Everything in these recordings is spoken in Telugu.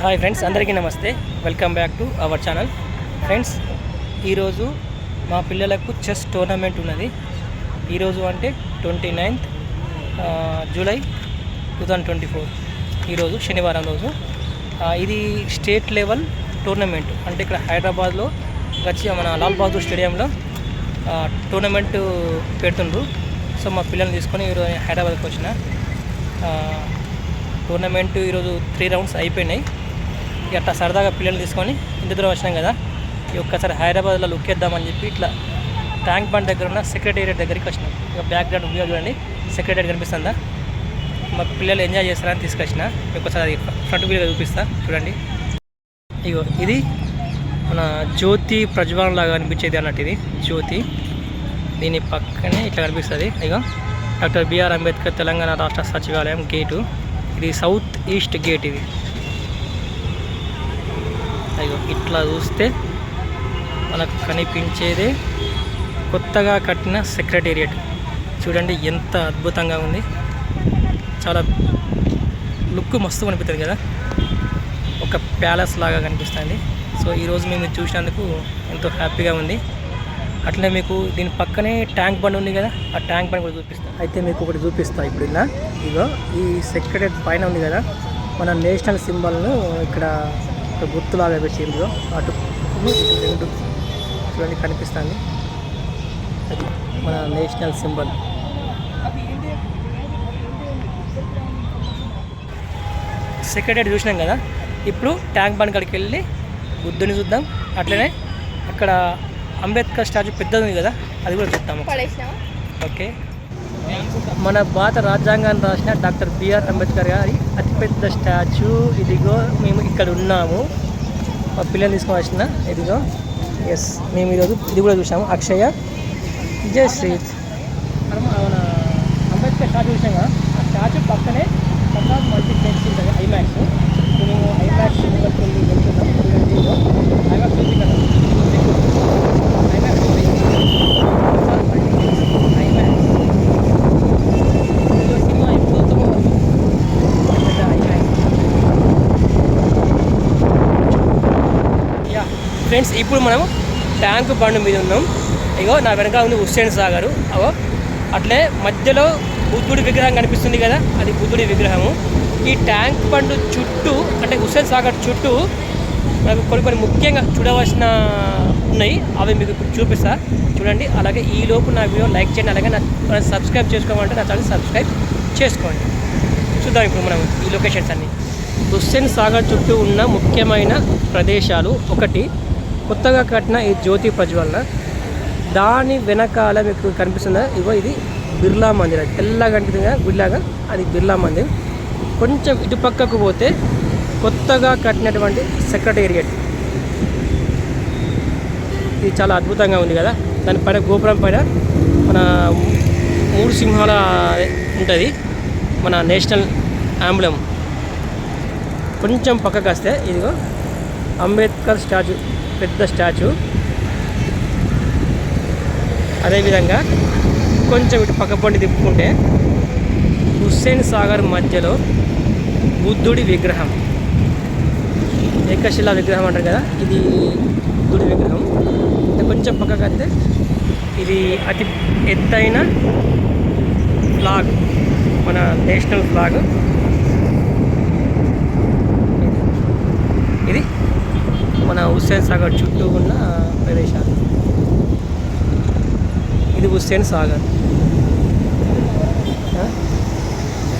హాయ్ ఫ్రెండ్స్ అందరికీ namaste. Welcome back to our channel. Friends ఈరోజు మా పిల్లలకు చెస్ టోర్నమెంట్ ఉన్నది. ఈరోజు అంటే twenty ninth July two thousand twenty four ఈరోజు శనివారం రోజు. ఇది స్టేట్ లెవెల్ టోర్నమెంట్. అంటే ఇక్కడ హైదరాబాద్లో వచ్చి మన లాల్ బహదూర్ స్టేడియంలో టోర్నమెంట్ పెడుతుండ్రు. సో మా పిల్లల్ని తీసుకొని ఈరోజు హైదరాబాద్కి వచ్చిన. టోర్నమెంట్ ఈరోజు త్రీ రౌండ్స్ అయిపోయినాయి. అట్లా సరదాగా పిల్లల్ని తీసుకొని ఇంటి దూరం వచ్చినాం కదా. ఈ ఒక్కసారి హైదరాబాద్లో లుక్ వేద్దామని చెప్పి ఇట్లా ట్యాంక్ బండ్ దగ్గర ఉన్న సెక్రటేరియట్ దగ్గరికి వచ్చినాం. ఇక బ్యాక్గ్రౌండ్ వ్యూ చూడండి. సెక్రటేరియట్ కనిపిస్తుందా? మా పిల్లలు ఎంజాయ్ చేస్తారని తీసుకొచ్చిన. ఒక్కసారి ఒకసారి ఫ్రంట్ వ్యూగా చూపిస్తా. చూడండి. ఇగో ఇది మన జ్యోతి ప్రజ్వలన లాగా అనిపించేది అన్నట్టు ఇది. జ్యోతి. దీని పక్కనే ఇట్లా కనిపిస్తుంది. ఇగో doctor B R Ambedkar Telangana రాష్ట్ర సచివాలయం గేటు ఇది సౌత్ ఈస్ట్ గేట్ ఇది. అయ్యో ఇట్లా చూస్తే మనకు కనిపించేదే కొత్తగా కట్టిన సెక్రటేరియట్. చూడండి ఎంత అద్భుతంగా ఉంది. చాలా లుక్ మస్తు కనిపిస్తుంది కదా. ఒక ప్యాలెస్ లాగా కనిపిస్తుంది. సో ఈరోజు మేము చూసినందుకు ఎంతో హ్యాపీగా ఉంది. అట్లనే మీకు దీని పక్కనే ట్యాంక్ బండ్ ఉంది కదా ఆ ట్యాంక్ బండ్ కూడా చూపిస్తాను అయితే మీకు ఒకటి చూపిస్తాను ఇప్పుడు ఇలా ఇగో ఈ సెక్రటరీ పైన ఉంది కదా మన నేషనల్ సింబల్ను ఇక్కడ గుర్తులాగా పెట్టిండ్రు. అటు రెండు చూడండి కనిపిస్తుంది. అది మన నేషనల్ సింబల్. సెక్రటరీ చూసినాం కదా? ఇప్పుడు ట్యాంక్ బండ్ కాడికి వెళ్ళి బుద్ధుని చూద్దాం. అట్లనే అక్కడ అంబేద్కర్ స్టాచ్యూ పెద్దది ఉంది కదా? అది కూడా చూద్దాం. ఓకే. మన భారత రాజ్యాంగాన్ని రాసిన డాక్టర్ బిఆర్ అంబేద్కర్ గారి అతిపెద్ద స్టాచ్యూ. ఇదిగో మేము ఇక్కడ ఉన్నాము. మా పిల్లలు తీసుకొని వచ్చిన ఇదిగో. ఎస్ మేము ఈరోజు ఇది కూడా చూసాము అక్షయ. జై శ్రీ. మన అంబేద్కర్ స్టాచ్యూ చూసాం కదా. ఆ స్టాచ్యూ పక్కనే ప్రసాద్ మల్టీప్లెక్స్ ఉంటుంది ఐమాక్స్. మేము ఐమాక్స్ దగ్గరికి వెళ్ళి వెళ్తున్నాం చూడండి ఇదిగో ఐమాక్స్ ఉంది కదా ఐమాక్స్ ఉంది ప్రసాద్ మల్టీప్లెక్స్ ఐమాక్స్ ఇదిగో సినిమా ఎప్పుడు వస్తుందో మరి. పెద్ద ఐమాక్స్ యా ఫ్రెండ్స్ ఇప్పుడు మనం ట్యాంక్ బండ్ మీద ఉన్నాం. ఇగో నా వెనకాల ఉంది హుస్సేన్ సాగర్. అగో అట్లే మధ్యలో బుద్ధుడి విగ్రహం కనిపిస్తుంది కదా అది బుద్ధుడి విగ్రహము. ఈ ట్యాంక్ బండ్ చుట్టూ అంటే హుస్సేన్ సాగర్ చుట్టూ మనకు కొన్ని కొన్ని ముఖ్యంగా చూడవలసిన ఉన్నాయి. అవి మీకు ఇప్పుడు చూపిస్తా. చూడండి అలాగే ఈ లోపు నా వీడియో లైక్ చేయండి అలాగే నా సబ్స్క్రైబ్ చేసుకోమంటే నా ఛానల్ సబ్స్క్రైబ్ చేసుకోండి. చూద్దాం ఇప్పుడు మనం ఈ లొకేషన్స్ అన్ని. హుస్సేన్ సాగర్ చుట్టూ ఉన్న ముఖ్యమైన ప్రదేశాలు ఒకటి కొత్తగా కట్టిన ఈ జ్యోతి ప్రజ్వలన దాని వెనకాల మీకు కనిపిస్తుందా ఇగో ఇది బిర్లా మందిర్. అది తెల్లగా గుడిలాగా. అది బిర్లా మందిర్. కొంచెం ఇటుపక్కకు పోతే కొత్తగా కట్టినటువంటి సెక్రటేరియట్ ఇది చాలా అద్భుతంగా ఉంది కదా. దానిపైన గోపురం పైన మన మూడు సింహాల ఉంటుంది. మన నేషనల్ ఆంబులం కొంచెం పక్కకు వస్తే ఇదిగో అంబేద్కర్ స్టాచ్యూ. పెద్ద స్టాచ్యూ. అదేవిధంగా కొంచెం ఇటు పక్కపండి తిప్పుకుంటే హుస్సేన్ సాగర్ మధ్యలో బుద్ధుడి విగ్రహం. ఏకశిలా విగ్రహం అంటారు కదా ఇది బుద్ధుడి విగ్రహం. కొంచెం పక్కకు వస్తే ఇది అతి ఎత్తైన ఫ్లాగ్ మన నేషనల్ ఫ్లాగ్. ఇది. హుస్సేన్ సాగర్ చుట్టూ ఉన్న ప్రదేశాలు. ఇది Hussain Sagar.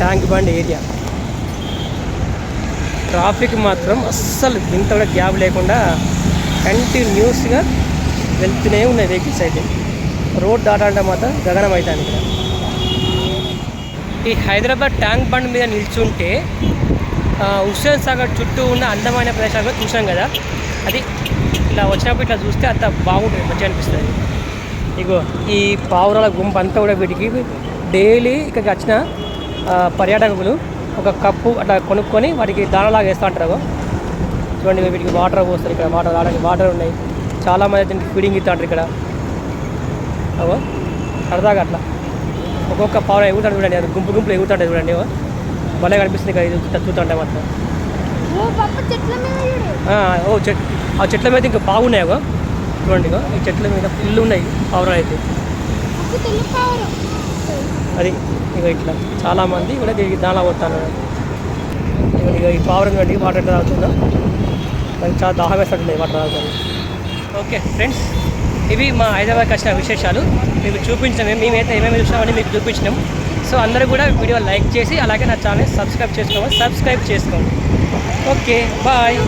Tank bund area. Traffic మాత్రం అస్సలు ఇంత కూడా గ్యాప్ లేకుండా కంటిన్యూస్గా వెళ్తూనే ఉన్నాయి వెహికల్స్ అయితే. రోడ్ దాటాలంటే మాత్రం గగనం అవుతాను ఇక్కడ. ఈ హైదరాబాద్ ట్యాంక్ బండ్ మీద నిల్చుంటే హుస్సేన్ సాగర్ చుట్టూ ఉన్న అందమైన ప్రదేశాలు చూసాం కదా. అది ఇలా వచ్చినప్పుడు ఇట్లా చూస్తే అంత బాగుంటుంది మంచిగా అనిపిస్తుంది. ఇగో ఈ పావురాల గుంపు అంతా కూడా వీటికి డైలీ ఇక్కడికి వచ్చిన పర్యాటకులు ఒక కప్పు అట్లా కొనుక్కొని వాటికి దానలాగా వేస్తూ ఉంటారు చూడండి వీటికి వాటర్ పోస్తారు ఇక్కడ వాటర్ రావడానికి వాటర్ ఉన్నాయి. చాలామంది దీనికి ఫీడింగ్ ఇస్తూ ఉంటారు ఇక్కడ. అవో సరదాగా అట్లా. ఒక్కొక్క పావురం ఎగుతాడు చూడండి అది గుంపు గుంపులు ఎగుతుంటాయి చూడండి భలే కనిపిస్తుంది కదా ఇది చూస్తుంటే మాత్రం. ఓ చెట్ ఆ చెట్ల మీద ఇంకా బాగున్నాయి చూడండి ఇగో ఈ చెట్ల మీద ఫుల్ ఉన్నాయి పావురాలు అయితే. అది ఇక ఇట్లా చాలామంది కూడా దీనికి దానా కొట్టాను ఇక ఈ పావురం చూడండి వాటర్ ఎట్లా తాగుతుందో మనకి చాలా దాహం వేస్తుంటుంది వాటర్ తాగుతుంది ఓకే ఫ్రెండ్స్ ఇవి మా హైదరాబాద్కి వచ్చిన విశేషాలు. మీకు చూపించినాం మేమైతే ఏమేమి చూసామని మీకు చూపించినాం. సో అందరూ కూడా వీడియో లైక్ చేసి అలాగే నా ఛానల్ సబ్స్క్రైబ్ చేసుకోవాలి సబ్స్క్రైబ్ చేసుకోండి. Okay bye